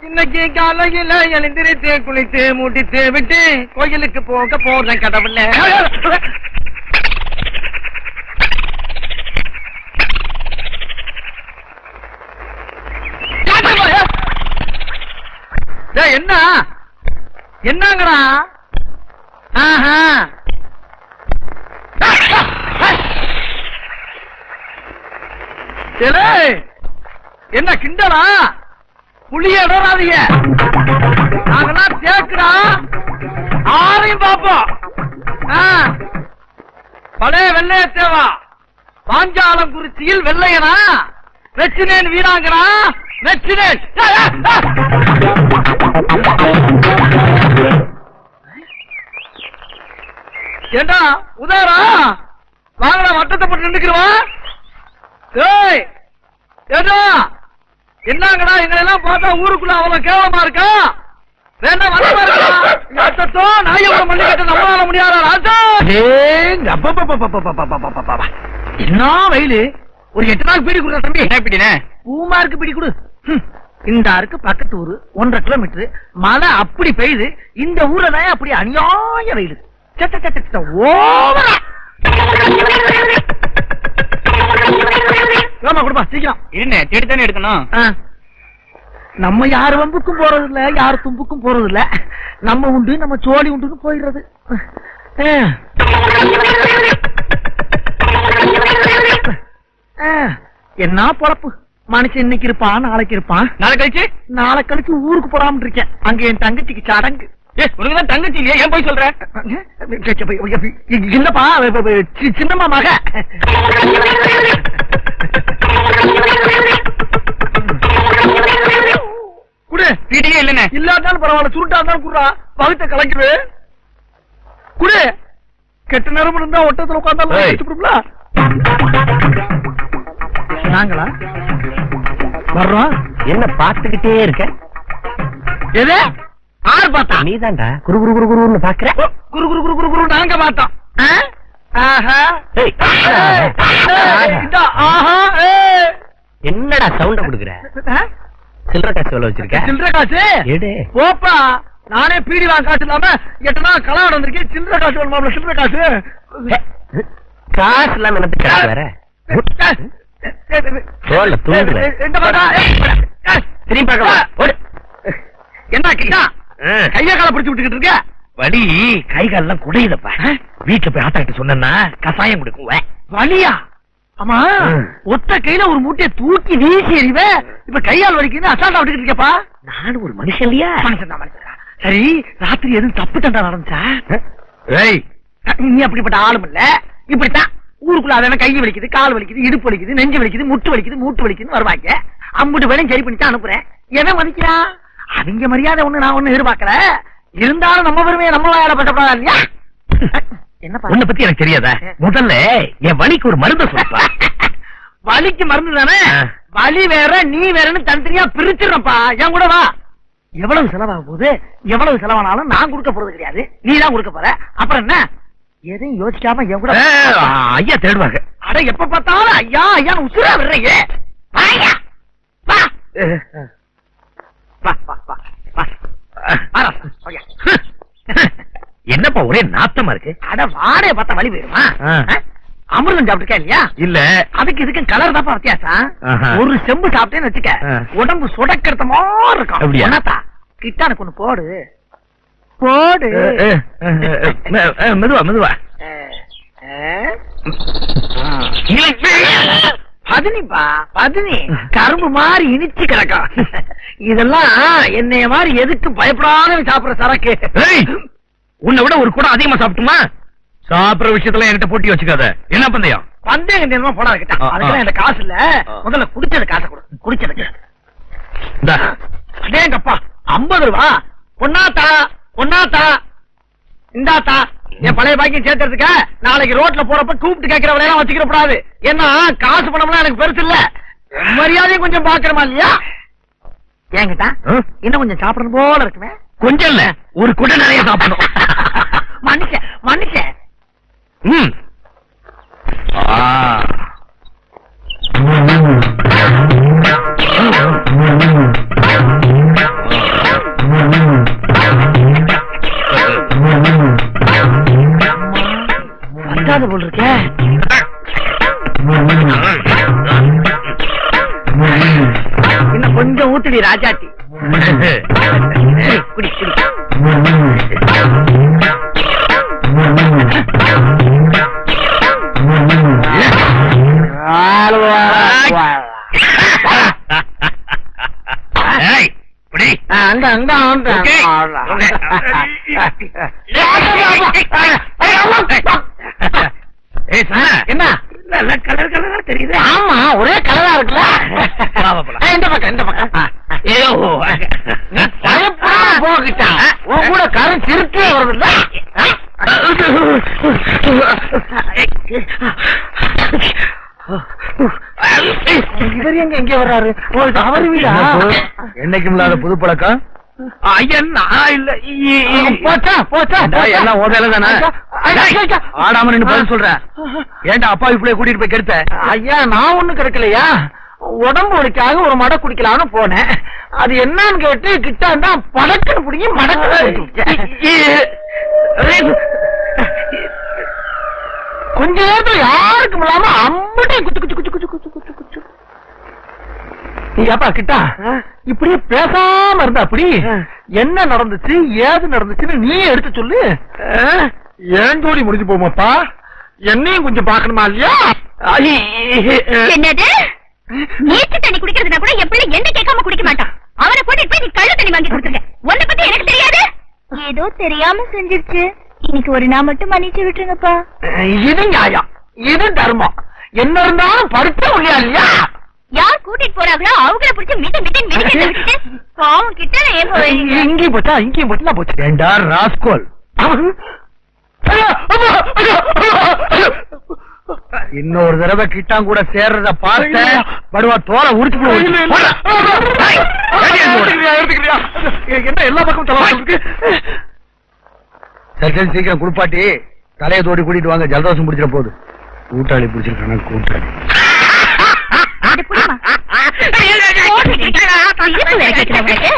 இன்னைக்கு காலையில எழுந்திருத்து குளித்து மூட்டித்து விட்டு கோயிலுக்கு போக போறேன் கடவுள. என்ன? என்னங்கடா ஆஹா. என்ன கிண்டலா? புளிய விடாதீங்க நாங்கெல்லாம் தேக்குறா ஆரையும் பாப்போம் ஆ. பழைய வெள்ளைய தேவா பாஞ்சாலம் குறிச்சியில் வெள்ளையனா வெச்சினேன் வீணாங்கிறா வெச்சினேன் ஏண்டா உதாரா வாங்கடா வட்டத்தை போட்டு நின்றுக்கிறவா ஏய் ஏண்டா? என்னங்கடா எங்களை எல்லாம் பார்த்தா ஊருக்குள்ள அவ்வளவு கேவலமா இருக்கா? வேண்டாம் வரமா இருக்கா அத்தத்தோ நாயோட மல்லிகட்ட நம்மளால முடியாதா ராஜா? என்ன வெயிலு? ஒரு எட்டு நாள் பீடி கொடுத்த தம்பி. என்ன பீடினே பூமாருக்கு பீடி கொடு. இந்த அருக்கு பக்கத்து ஊரு ஒன்றரை கிலோமீட்டர். மழை அப்படி பெய்யுது. இந்த ஊர்ல தான் அப்படி அநியாய வெயிலு. சத்த சத்த ஓவரா. ஆமா கொடுப்பா சீக்கிரம். இருண்ணே தேடி தானே எடுக்கணும். நம்ம யார் வம்புக்கும் போறது இல்ல யார் தும்புக்கும் போறது இல்ல நம்ம உண்டு நம்ம சோழி உண்டுன்னு போயிடுறது. என்ன பொழப்பு? மனுஷன் இன்னைக்கு இருப்பான் நாளைக்கு இருப்பான். நாளை கழிச்சு? நாளை கழிச்சு ஊருக்கு போடாம இருக்கேன். அங்க என் தங்கச்சிக்கு சடங்கு. தங்கச்சி இல்லையா? ஏன் போய் சொல்ற? இல்லப்பா சின்னம்மா மக. குடு வீட்டையே இல்லண்ணே. இல்லாட்டாலும் பரவாயில்ல சுருட்டா இருந்தாலும் குடுறா. பகுத்த கலக்கிடு குடு. கெட்ட நேரம் இருந்தா ஒட்டத்துல உட்காந்தாலும் நாங்களா? வர்றோம். என்ன பார்த்துக்கிட்டே இருக்க? எது? ஆறு பார்த்தா? நீதான்டா குரு குரு குரு குருன்னு பாக்குற குரு குரு குரு குரு குரு நாங்க பார்த்தோம். என்னடா சவுண்ட குடுக்குற? சில்லற காசு எவ்வளவு வச்சிருக்க? சில்லறை காசு? எடு. போப்பா நானே பீடி வாங்க காசு இல்லாம எட்டனா கலாட வந்திருக்கேன் சில்லறை காசு வேணுமா சில்லறை காசு? காசு இல்லாம எனக்கு காசு வேற? தோல்ல தூண்டுற. இந்த பாத்தா திரும்பி பார்க்கலாம். ஓடு. என்ன கிட்டா. கைய கால பிடிச்சு விட்டுக்கிட்டு இருக்க? வலி கை கால்லாம் குடையுதப்பா. வீட்டுல போய் ஆத்தா கிட்ட சொன்னா கசாயம் கொடுக்கும் வலியா? ஆமா ம். ஒத்த கையில ஒரு மூட்டையை தூக்கி வீசி எறிவ இப்ப கையால் வலிக்குன்னு அசால்ட்டா விட்டுக்கிட்டு இருக்கப்பா நானும் ஒரு மனுஷன் இல்லையா? மனுஷன் தான் மனுஷன். சரி ராத்திரி எதுவும் தப்பு தண்டா நடந்துச்சா? ஏய். நீ அப்படிப்பட்ட ஆளும் இல்ல. இப்படித்தான். ஊருக்குள்ள அவன் கை வலிக்குது கால் வலிக்குது இடுப்பு வலிக்குது நெஞ்சு வலிக்குது முட்டு வலிக்குது மூட்டு வலிக்குதுன்னு வருவாங்க. அம்புட்டு வேலையும் சரி பண்ணி தான் அனுப்புறேன். எவன் மதிக்கிறான் அவங்க மரியாதை ஒண்ணு நான் ஒண்ணு எதிர்பார்க்கல. இருந்தாலும் நம்ம பெருமையை நம்ம வாயால பட்டப்படாதா இல்லையா? உன்னை பத்தி எனக்கு தெரியாதா? முதல்ல என் வலிக்கு ஒரு மருந்து சொல்லுப்பா வலிக்கு மருந்து தானே. வலி வேற நீ வேறன்னு தனித்தனியா பிரிச்சிடறப்பா என் கூட வா. எவ்வளவு செலவாக போகுது எவ்வளவு செலவானாலும் நான் கொடுக்க போறது கிடையாது. நீ தான் கொடுக்க போற. அப்புறம் என்ன? எதையும் யோசிக்காம என் கூட ஐயா தேடுவாங்க. அட எப்ப பார்த்தாலும் ஐயா ஐயா உசுரா விடுறீங்க. வாயா. வா வா வா ராசா, வாயா. என்னப்பா ஒரே நாத்தமா இருக்கு. அட வாடைய பார்த்தா வலி போயிருமா? அமிர்தம் சாப்பிட்டுருக்கா இல்லையா? இல்ல. அதுக்கு இதுக்கும் கலர் தான் வித்தியாசம். ஒரு செம்பு சாப்பிட்டேன்னு வச்சுக்க. உடம்பு சுடக்கிறத மாதிரி இருக்கும். அப்படியா? கிட்ட எனக்கு ஒண்ணு போடு. போடு. மெதுவா மெதுவா. பதினிப்பா பதினி கரும்பு மாதிரி இனிச்சு கிடக்கும் இதெல்லாம் என்னைய மாதிரி எதுக்கு பயப்படாத சாப்பிடுற சரக்கு. உன்னை விட ஒரு குடம் அதிகமா சாப்பிட்டுமா? சாப்பிடுற விஷயத்துல என்கிட்ட போட்டி வச்சுக்காத. என்ன பந்தயம்? பந்தயம் நேரமா போடா கிட்ட ஆ, ஆ. அதுக்கெல்லாம் என்கிட்ட காசு இல்ல. முதல்ல குடிச்சது காசை கொடு. குடிச்சதுக்கு. இந்தா. அடேங்கப்பா ஐம்பது ரூபா. பொன்னாத்தா பொன்னாத்தா இந்தாத்தா என் பழைய பாக்கியம் சேர்த்துறதுக்க நாளைக்கு ரோட்ல போறப்ப கூப்பிட்டு கேட்கிற வேலையெல்லாம் வச்சுக்கிற கூடாது ஏன்னா காசு பணம்லாம் எனக்கு பெருசு இல்ல. மரியாதையும் கொஞ்சம் பாக்குறமா இல்லையா? ஏங்கிட்டா? இன்னும் கொஞ்சம் சாப்பிடணும் போல இருக்குமே. கொஞ்சம் இல்ல. ஒரு குடம் நிறைய சாப்பிடணும். மனுஷன் மனுஷன் ம். ஆ. வந்தாது போல் இருக்க. இன்னும் கொஞ்சம் ஊத்துடி ராஜாட்டி. என்ன? நல்ல கலர் கலரா தெரியுது? ஆமா ஒரே கலரா இருக்குல்ல. இந்த பக்கம் இந்த பக்கம். பயப்படாம போகிட்டா? உன் கூட கரும் திருத்தே வருதுல்ல. இவர் எங்க எங்க வர்றாரு? அவர் வீடா? என்னைக்கும் இல்லாத புது பழக்கம்? ஆடாம பதில் சொல்றேன் ஏன்டா அப்பா இப்படியே கூட்டிட்டு போய் கெடுத்த? ஐயா நான் ஒண்ணு கிடைக்கலையா? உடம்பு வலிக்காக ஒரு மடை குடிக்கலாம்னு போனேன். அது என்னன்னு கேட்டு கிட்டாண்டா படக்குன்னு பிடிங்கி மடக்கு கொஞ்ச நேரத்துல யாருக்கும் இல்லாம அம்பட்டே குச்சு குச்சு குச்சு குச்சு குச்சு குச்சு குச்சு ஏப்பா கிட்டா? இப்படியே பேசாம இருந்தா அப்படி? என்ன நடந்துச்சு? ஏது நடந்துச்சுன்னு நீ எடுத்து சொல்லு. ஏன் ஜோடி முடிஞ்சு போமாப்பா என்னையும் கொஞ்சம் பாக்கணுமா இல்லையா? என்னது? நீச்ச தண்ணி குடிக்கிறதுனா கூட பிள்ளை என்ன கேட்காம குடிக்க மாட்டான். அவனை கூட்டிட்டு போய் நீ கள்ள தண்ணி வாங்கி கொடுத்துருக்க. உன்னை பத்தி எனக்கு தெரியாது. ஏதோ தெரியாம செஞ்சிருச்சு. இன்னைக்கு ஒரு நாள் மட்டும் மன்னிச்சு விட்டுருங்கப்பா. இது நியாயம். இது தர்மம். என்ன இருந்தாலும் படுத்த முடியாது இல்லையா? யார் கூட்டிட்டு போறாங்களோ அவங்கள பிடிச்சி மிட்ட மிதிக்கிறத விட்டுட்டு பாவம் கிட்ட ஏன் போவீங்க இங்கேயும் போச்சா இங்கேயும் போச்சுனா போச்சு ஏண்டா ராஸ்கோல். இன்னொரு தடவை கிட்டான் கூட சேர்றத பார்த்த ஐயோ. படுவா தோலை உரிச்சு? என்ன எல்லா பக்கமும் தலை சரி சீக்கிரம் குளிப்பாட்டி தலையை தோடி கூட்டிட்டு வாங்க ஜலதோஷம் பிடிச்சிட போகுது. கூட்டாளி பிடிச்சிருக்கான கூட்டாளி? அது புரியுமா?